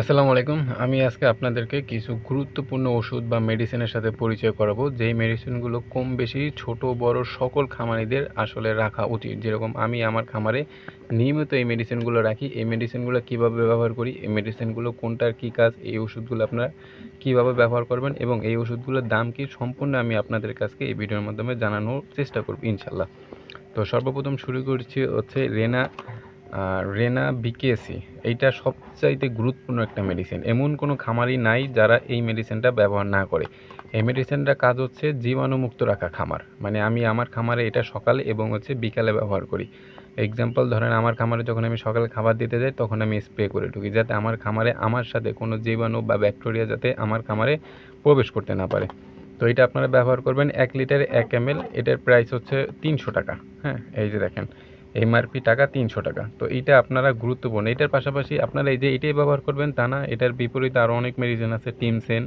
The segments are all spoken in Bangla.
আসসালামু আলাইকুম। আমি আজকে আপনাদেরকে কিছু গুরুত্বপূর্ণ ওষুধ বা মেডিসিনের সাথে পরিচয় করাবো। যেই মেডিসিনগুলো কম বেশি ছোট, বড় সকল খামারিদের আসলে রাখা উচিত। যেরকম আমি আমার খামারে নিয়মিত এই মেডিসিনগুলো রাখি। এই মেডিসিনগুলো কীভাবে ব্যবহার করি? এই মেডিসিনগুলো কোনটার কী কাজ? এই ওষুধগুলো আপনারা কীভাবে ব্যবহার করবেন? এবং এই ওষুধগুলোর দাম কি? সম্পূর্ণ আমি আপনাদের কাছকে এই ভিডিওর মাধ্যমে জানানোর চেষ্টা করব ইনশাল্লাহ তো সর্বপ্রথম শুরু করছি হচ্ছে রেনা রেনা বিকেসি এইটা সবচাইতে গুরুত্বপূর্ণ একটা মেডিসিন এমন কোনো খামারই নাই যারা এই মেডিসিনটা ব্যবহার না করে। এই মেডিসিনটা কাজ হচ্ছে জীবাণুমুক্ত রাখা খামার। মানে আমি আমার খামারে এটা সকালে এবং হচ্ছে বিকালে ব্যবহার করি। এক্সাম্পল ধরেন, আমার খামারে যখন আমি সকালে খাবার দিতে যাই, তখন আমি স্প্রে করে ঢুকি যাতে আমার খামারে আমার সাথে কোনো জীবাণু বা ব্যাকটেরিয়া যাতে আমার খামারে প্রবেশ করতে না পারে। তো এটা আপনারা ব্যবহার করবেন এক লিটারে এক এম এটার প্রাইস হচ্ছে তিনশো টাকা। হ্যাঁ এই যে দেখেন। এমআরপি টাকা তিনশো টাকা। তো এইটা আপনারা গুরুত্বপূর্ণ। এটার পাশাপাশি আপনারা এই যে এটাই ব্যবহার করবেন তা না, এটার বিপরীতে আরও অনেক মেডিসিন আছে টিমসেন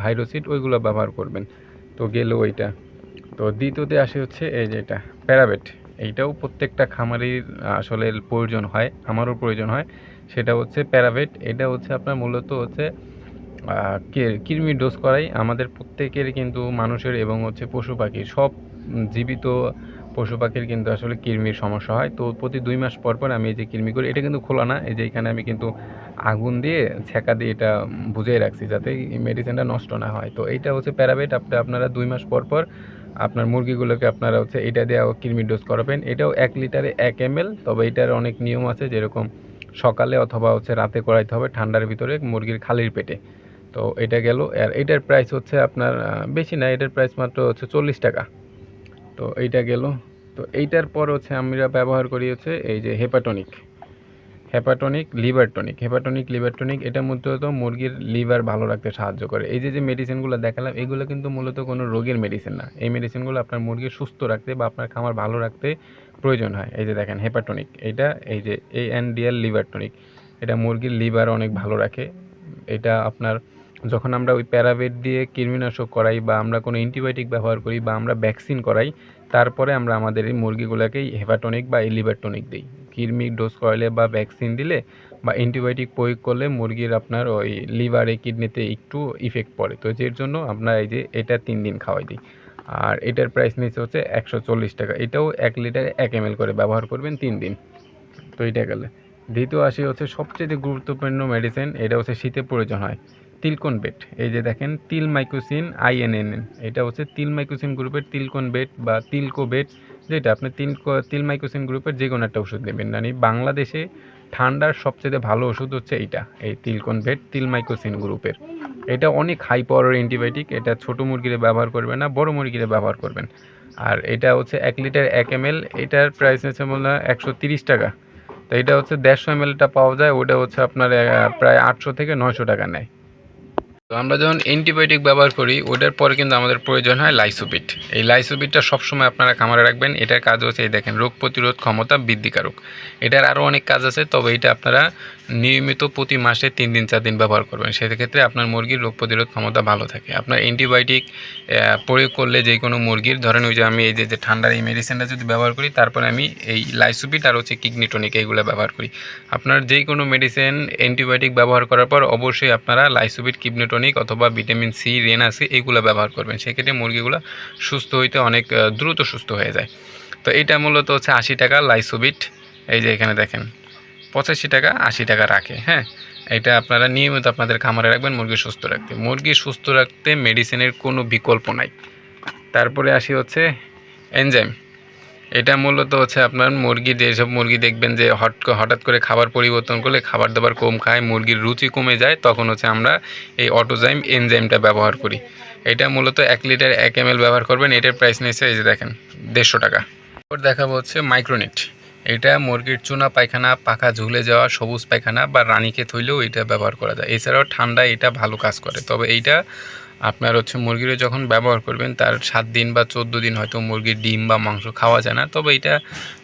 ভাইরোসিড ওইগুলো ব্যবহার করবেন। তো গেল ওইটা তো দ্বিতীয়তে আসে হচ্ছে এই যে এটা প্যারাবেট এইটাও প্রত্যেকটা খামারির আসলে প্রয়োজন হয়, আমারও প্রয়োজন হয়। সেটা হচ্ছে প্যারাবেট এটা হচ্ছে আপনার মূলত হচ্ছে কৃমি ডোজ করাই আমাদের প্রত্যেকের কিন্তু মানুষের এবং হচ্ছে পশু পাখির। সব জীবিত পশু পাখির কিন্তু আসলে কৃমির সমস্যা হয়। তো প্রতি দুই মাস পর পর আমি এই যে কৃমি করি, এটা কিন্তু খোলা না। এই যে এখানে আমি কিন্তু আগুন দিয়ে ছেঁকা দিয়ে এটা বুঝিয়ে রাখছি যাতে মেডিসিনটা নষ্ট না হয়। তো এইটা হচ্ছে প্যারাবেট আপনি, আপনারা দুই মাস পর পর আপনার মুরগিগুলোকে আপনারা হচ্ছে এটা দিয়ে কৃমি ডোজ করাবেন। এটাও এক লিটারে এক এম তবে এটার অনেক নিয়ম আছে যেরকম সকালে অথবা হচ্ছে রাতে করাইতে হবে ঠান্ডার ভিতরে মুরগির খালির পেটে। তো এটা গেল। আর এটার প্রাইস হচ্ছে আপনার বেশি না, এটার প্রাইস মাত্র হচ্ছে চল্লিশ টাকা। তো এইটা গেল। তো এইটার পর হচ্ছে আমরা ব্যবহার করি হচ্ছে এই যে Hepatonic Hepatonic liver tonic Hepatonic liver tonic এটা মূলত মুরগির লিভার ভালো রাখতে সাহায্য করে। এই যে যে মেডিসিনগুলো দেখালাম, এগুলো কিন্তু মূলত কোনো রোগের মেডিসিন না। এই মেডিসিনগুলো আপনার মুরগি সুস্থ রাখতে বা আপনার খামার ভালো রাখতে প্রয়োজন হয়। এই যে দেখেন হেপাটনিক এইটা এই যে A N D L liver tonic এটা মুরগির লিভার অনেক ভালো রাখে। এটা আপনার যখন আমরা ওই প্যারাবেট দিয়ে কৃমিনাশক করাই বা আমরা কোনো অ্যান্টিবায়োটিক ব্যবহার করি বা আমরা ভ্যাকসিন করাই, তারপরে আমরা আমাদের এই মুরগিগুলোকে হেপাটনিক বা এই দিই। কৃমি ডোজ করালে বা ভ্যাকসিন দিলে বা অ্যান্টিবায়োটিক প্রয়োগ করলে মুরগির আপনার ওই লিভারে কিডনিতে একটু ইফেক্ট পড়ে। তো যের জন্য আমরা এই যে এটা তিন দিন খাওয়াই দিই। আর এটার প্রাইস নিচ্ছে হচ্ছে একশো চল্লিশ টাকা। এটাও এক লিটারে এক এম করে ব্যবহার করবেন তিন দিন। তো এটা গেলে। দ্বিতীয় আসি হচ্ছে সবচেয়ে গুরুত্বপূর্ণ মেডিসিন এটা হচ্ছে শীতে প্রয়োজন হয়। তিলকন বেট। এই যে দেখেন তিল মাইক্রোসিন আইএনএনএন এটা হচ্ছে তিল মাইক্রোসিন গ্রুপের তিলকন বেট বা তিলকো বেট, যেটা আপনি তিল তিল মাইক্রোসিন গ্রুপের যে কোনো একটা ওষুধ নেবেন। মানে বাংলাদেশে ঠান্ডার সবচেয়ে ভালো ওষুধ হচ্ছে এইটা, এই তিলকন বেট তিল মাইক্রোসিন গ্রুপের। এটা অনেক হাই পাওয়ারের অ্যান্টিবায়োটিক এটা ছোটো মুরগিরে ব্যবহার করবেন না, বড় মুরগিরে ব্যবহার করবেন। আর এটা হচ্ছে এক লিটার এক এম এটার প্রাইস হচ্ছে মনে একশো তিরিশ টাকা। তো এটা হচ্ছে দেড়শো এম পাওয়া যায়, ওটা হচ্ছে আপনার প্রায় আটশো থেকে নয়শো টাকা নেয়। তো আমরা যখন অ্যান্টিবায়োটিক ব্যবহার করি, ওটার পরে কিন্তু আমাদের প্রয়োজন হয় লাইসোবিট এই লাইসোবিটটা সবসময় আপনারা খামারে রাখবেন। এটার কাজ হচ্ছে এই দেখেন, রোগ প্রতিরোধ ক্ষমতা বৃদ্ধিকারক। এটার আরও অনেক কাজ আছে, তবে এটা আপনারা নিয়মিত প্রতি মাসে তিন দিন, চার দিন ব্যবহার করবেন। সেক্ষেত্রে আপনার মুরগির রোগ প্রতিরোধ ক্ষমতা ভালো থাকে। আপনার অ্যান্টিবায়োটিক প্রয়োগ করলে যে কোনো মুরগির, ধরেন ওই যে আমি এই যে ঠান্ডার এই মেডিসিনটা যদি ব্যবহার করি, তারপরে আমি এই লাইসোবিট আর হচ্ছে কিডনিটনিক এইগুলো ব্যবহার করি। আপনার যে কোনো মেডিসিন অ্যান্টিবায়োটিক ব্যবহার করার পর অবশ্যই আপনারা লাইসোবিট কিডনিটনিক অথবা ভিটামিন সি রেনাসি এইগুলো ব্যবহার করবেন। সেক্ষেত্রে মুরগিগুলো সুস্থ হইতে অনেক দ্রুত সুস্থ হয়ে যায়। তো এটা মূলত হচ্ছে আশি টাকা লাইসোবিট এই যে এখানে দেখেন। পঁচাশি টাকা, আশি টাকা রাখে হ্যাঁ? এটা আপনারা নিয়মিত আপনাদের খামারে রাখবেন, মুরগি সুস্থ রাখতে। মুরগি সুস্থ রাখতে মেডিসিনের কোনো বিকল্প নাই। তারপরে আসি হচ্ছে এনজাইম এটা মূলত হচ্ছে আপনার মুরগি যেসব মুরগি দেখবেন যে হট হঠাৎ করে খাবার পরিবর্তন করলে খাবার দাবার কম খায়, মুরগির রুচি কমে যায়, তখন হচ্ছে আমরা এই অটোজাইম এনজাইমটা ব্যবহার করি। এটা মূলত এক লিটার এক এম ব্যবহার করবেন, এটার প্রাইস নিয়েছে এই যে দেখেন, দেড়শো টাকা। দেখাবো হচ্ছে মাইক্রোনিট এটা মুরগির চুনা পায়খানা, পাখা ঝুলে যাওয়া, সবুজ পায়খানা বা রানীকে থইলেও এটা ব্যবহার করা যায়। এছাড়াও ঠান্ডায় এটা ভালো কাজ করে। তবে এইটা আপনার হচ্ছে মুরগির যখন ব্যবহার করবেন, তার সাত দিন বা চোদ্দ দিন হয়তো মুরগির ডিম বা মাংস খাওয়া যায় না। তবে এটা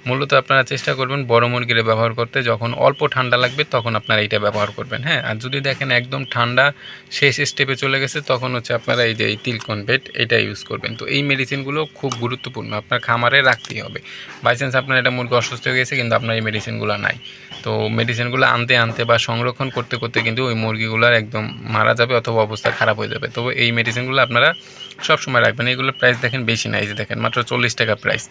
মূলত আপনারা চেষ্টা করবেন বড় মুরগির ব্যবহার করতে। যখন অল্প ঠান্ডা লাগবে, তখন আপনারা এইটা ব্যবহার করবেন হ্যাঁ? আর যদি দেখেন একদম ঠান্ডা, শেষ স্টেপে চলে গেছে, তখন হচ্ছে আপনারা এই যে, এই তিলকন বেড এটা ইউজ করবেন। তো এই মেডিসিনগুলো খুব গুরুত্বপূর্ণ, আপনার খামারে রাখতেই হবে। বাই চান্স আপনার এটা মুরগি অসুস্থ হয়ে গেছে, কিন্তু আপনার এই মেডিসিনগুলো নাই। তো মেডিসিনগুলো আনতে আনতে বা সংরক্ষণ করতে করতে কিন্তু ওই মুরগিগুলোর একদম মারা যাবে অথবা অবস্থা খারাপ হয়ে যাবে। তবে এই মেডিসিনগুলো আপনারা সব সময় রাখবেন। এইগুলোর প্রাইস দেখেন বেশি না, এই যে দেখেন মাত্র চল্লিশ টাকা প্রাইস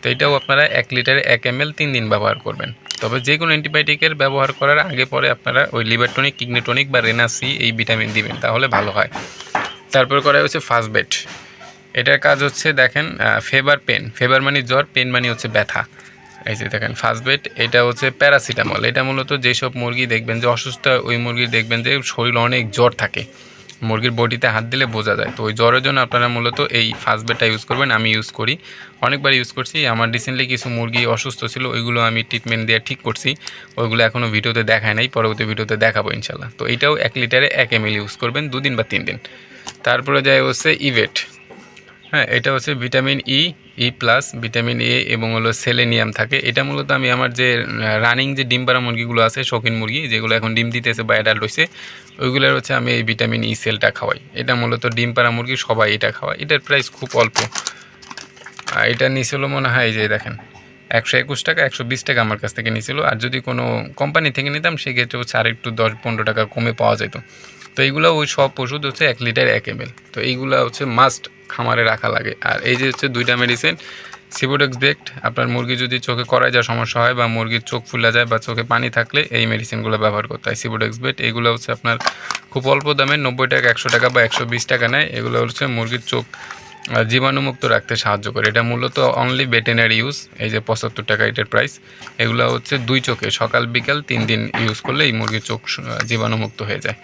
তো এটাও আপনারা এক লিটারে এক এম তিন দিন ব্যবহার করবেন। তবে যে কোনো অ্যান্টিবায়োটিকের ব্যবহার করার আগে পরে আপনারা ওই লিভারটনিক কিডনিটনিক বা রেনাসি এই ভিটামিন দিবেন, তাহলে ভালো হয়। তারপর করা হচ্ছে ফার্স্ট বেড এটার কাজ হচ্ছে দেখেন ফেভার পেন ফেভার মানে জ্বর পেন মানে হচ্ছে ব্যথা। এই যে দেখেন ফার্স্ট বেড এটা হচ্ছে প্যারাসিটামল এটা মূলত যেসব মুরগি দেখবেন যে অসুস্থ, ওই মুরগির দেখবেন যে শরীরে অনেক জ্বর থাকে। মুরগির বডিতে হাত দিলে বোঝা যায়। তো ওই জ্বরের জন্য আপনারা মূলত এই ফার্স্ট বেডটা ইউজ করবেন, আমি ইউজ করি। অনেকবার ইউজ করছি, আমার রিসেন্টলি কিছু মুরগি অসুস্থ ছিল, ওইগুলো আমি ট্রিটমেন্ট দিয়ে ঠিক করছি। ওইগুলো এখনও ভিডিওতে দেখায় নাই, পরবর্তী ভিডিওতে দেখাবো ইনশাল্লাহ তো এটাও এক লিটারে এক এম ইউজ করবেন, দুদিন বা তিন দিন। তারপরে যায় হচ্ছে ইভেট হ্যাঁ এটা হচ্ছে vitamin E E plus vitamin A এবং হলো সেলেনিয়াম থাকে। এটা মূলত আমি আমার যে রানিং যে ডিম পাড়া মুরগিগুলো আছে, শৌখিন মুরগি, যেগুলো এখন ডিম দিতেছে বা অ্যাডাল্ট হয়েছে ওইগুলোর হচ্ছে আমি এই ভিটামিন ই সেলটা খাওয়াই। এটা মূলত ডিম পাড়া মুরগি সবাই এটা খাওয়াই এটার প্রাইস খুব অল্প। আর এটা নিছিল মনে হয় যে দেখেন, একশো একুশ টাকা, একশো বিশ টাকা আমার কাছ থেকে নিছিল। আর যদি কোনো কোম্পানি থেকে নিতাম, সেক্ষেত্রে হচ্ছে আর একটু দশ পনেরো টাকা কমে পাওয়া যেত। তো এইগুলো ওই সব ওষুধ হচ্ছে এক লিটার এক এম তো এইগুলো হচ্ছে মাস্ট খামারে রাখা লাগে। আর এই যে হচ্ছে দুইটা মেডিসিন সিবোডেক্স বেক্ট আপনার মুরগি যদি চোখে করায় যা সমস্যা হয় বা মুরগির চোখ ফুলে যায় বা চোখে পানি থাকলে এই মেডিসিনগুলো ব্যবহার করতে হয়। সিবোডেক্স বেট এগুলো হচ্ছে আপনার খুব অল্প দামে নব্বই টাকা, একশো টাকা বা একশো বিশ টাকা নেয়। এগুলো হচ্ছে মুরগির চোখ জীবাণুমুক্ত রাখতে সাহায্য করে। এটা মূলত অনলি ভেটেনারি ইউজ এই যে পঁচাত্তর টাকা এটার প্রাইস এগুলো হচ্ছে দুই চোখে, সকাল, বিকাল তিন দিন ইউজ করলে এই মুরগির চোখ জীবাণুমুক্ত হয়ে যায়।